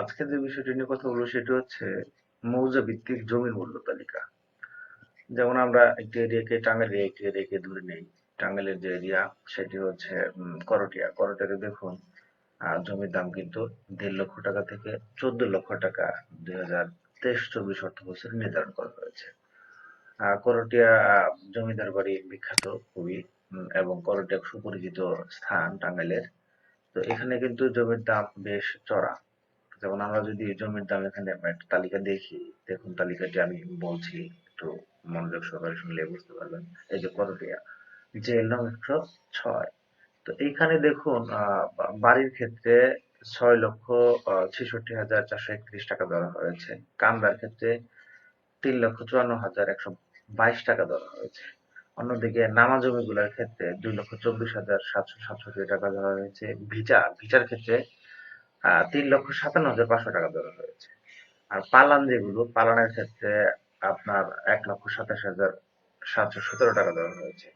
আজকে যে বিষয়টি নিয়ে কথা বলব সেটি হচ্ছে মৌজা ভিত্তিক জমির মূল্য তালিকা। যেমন আমরা একটি এরিয়াকে টাঙ্গাইল একটি এরিয়াকে ধরে নেই। টাঙ্গাইলের যে এরিয়া, সেটি হচ্ছে করটিয়া। করটিয়াতে দেখুন জমির দাম কিন্তু দেড় লক্ষ টাকা থেকে চোদ্দ লক্ষ টাকা দুই হাজার তেইশ চব্বিশ অর্থ বছরে নির্ধারণ করা হয়েছে। করটিয়া জমিদার বাড়ি বিখ্যাত, খুবই এবং করটিয়া সুপরিচিত স্থান টাঙ্গাইলের। তো এখানে কিন্তু জমির দাম বেশ চড়া যেমন আমরা যদি জমির দাম এখানে একটা তালিকা দেখি, দেখুন তালিকাটি আমি বলছি, একটু মনোযোগ সহকারে শুনলে বুঝতে পারবেন। এই যে করটিয়া জেল নং একশো ছয়। তো এইখানে দেখুন বাড়ির ক্ষেত্রে ছয় লক্ষ ছেষট্টি হাজার চারশো একত্রিশ টাকা ধরা হয়েছে। কান্দার ক্ষেত্রে তিন লক্ষ চুয়ান্ন হাজার একশো বাইশ টাকা ধরা হয়েছে। অন্যদিকে নামা জমিগুলোর ক্ষেত্রে দুই লক্ষ চব্বিশ হাজার সাতশো সাতষট্টি টাকা ধরা হয়েছে। ভিটা ভিটার ক্ষেত্রে তিন লক্ষ সাতান্ন হাজার পাঁচশো টাকা ধরা হয়েছে। আর পালান যেগুলো, পালানের ক্ষেত্রে আপনার এক লক্ষ সাতাশ হাজার সাতশো সতেরো টাকা ধরা হয়েছে।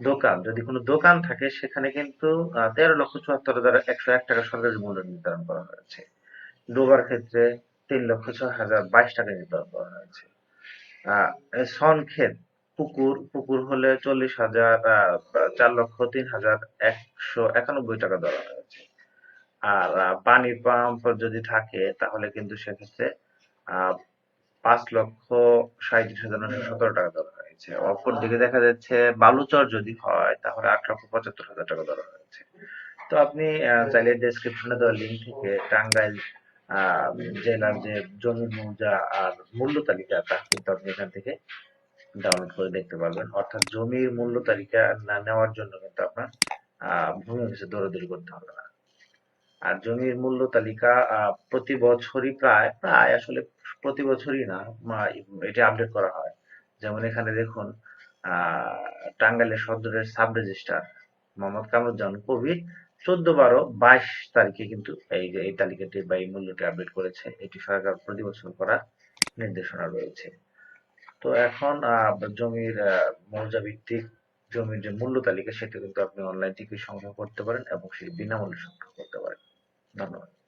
দোকান, যদি কোনো দোকান থাকে, সেখানে কিন্তু তেরো লক্ষ চুয়াত্তর হাজার একশো এক টাকা সরকারি মূল্য নির্ধারণ করা হয়েছে। ডোবার ক্ষেত্রে তিন লক্ষ ছয় হাজার বাইশ টাকা নির্ধারণ করা হয়েছে। সন ক্ষেত, পুকুর পুকুর হলে চল্লিশ হাজার চার লক্ষ তিন হাজার একশো একানব্বই টাকা ধরা হয়েছে। আর আহ, পানি পাম্প যদি থাকে তাহলে কিন্তু সেক্ষেত্রে পাঁচ লক্ষ সাঁইত্রিশ হাজার নশো সতেরো টাকা ধরা হয়েছে। অপর দিকে দেখা যাচ্ছে বালুচর যদি হয় তাহলে আট লক্ষ পঁচাত্তর হাজার টাকা ধরা হয়েছে। তো আপনি চাইলে ডেসক্রিপশনে দেওয়া লিঙ্ক থেকে টাঙ্গাইল জেলার যে জমি মৌজা আর মূল্য তালিকা তা কিন্তু আপনি এখান থেকে ডাউনলোড করে দেখতে পারবেন। অর্থাৎ জমির মূল্য তালিকা না নেওয়ার জন্য কিন্তু আপনার ভূমি অফিসে দৌড়াদৌড়ি করতে হবে না। আর জমির মূল্য তালিকা প্রতি বছরই প্রায় প্রায় আসলে প্রতি বছরই না এটা আপডেট করা হয়। যেমন এখানে দেখুন আহ টাঙ্গাইলের সদরের সাব রেজিস্ট্রার মোহাম্মদ কামরুজ্জামান কবির চোদ্দ বারো বাইশ তারিখে কিন্তু এই যে, এই তালিকাটি বা এই মূল্যটি আপডেট করেছে। এটি সরকার প্রতি বছর করা নির্দেশনা রয়েছে। তো এখন জমির মৌজা ভিত্তিক জমির যে মূল্য তালিকা, সেটা কিন্তু আপনি অনলাইন থেকে সংগ্রহ করতে পারেন এবং সেটি বিনামূল্যে সংগ্রহ করতে পারেন। No, no.